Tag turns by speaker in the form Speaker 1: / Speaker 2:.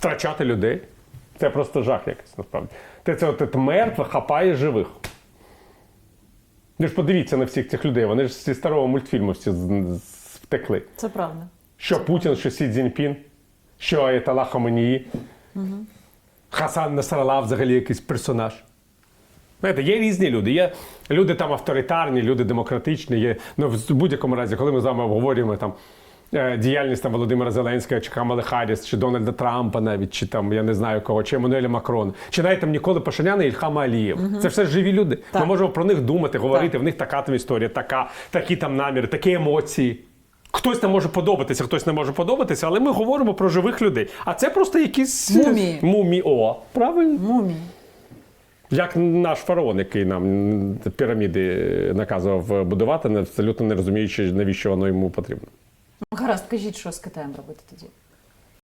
Speaker 1: втрачати людей. Це просто жах якийсь насправді. Ти це от, от мертве хапає живих. Ви ж подивіться на всіх цих людей. Вони ж зі старого мультфільму всі втекли.
Speaker 2: Це правда.
Speaker 1: Що Путін, що Сі Цзіньпін, що Аятолла Хаменії, Хасан Насралла взагалі якийсь персонаж. Знаєте, є різні люди. Є люди там авторитарні, люди демократичні. Є, ну, в будь-якому разі, коли ми з вами обговорюємо там, діяльність там, Володимира Зеленського, чи Камали Харріс, чи Дональда Трампа навіть, чи там, я не знаю кого, чи Еммануеля Макрона, чи навіть там Ніколи Пашиняна і Ільхама Алієв. Це все живі люди.
Speaker 2: Так.
Speaker 1: Ми можемо про них думати, говорити. В них така там історія, така, такі там наміри, такі емоції. Хтось там може подобатися, хтось не може подобатися, але ми говоримо про живих людей. А це просто якісь
Speaker 2: Мумії.
Speaker 1: Мумії. О, правильно.
Speaker 2: Мумії.
Speaker 1: Як наш фараон, який нам піраміди наказував будувати, не- абсолютно не розуміючи, навіщо воно йому потрібно.
Speaker 2: Гаразд, кажіть, що з Китаєм робити тоді?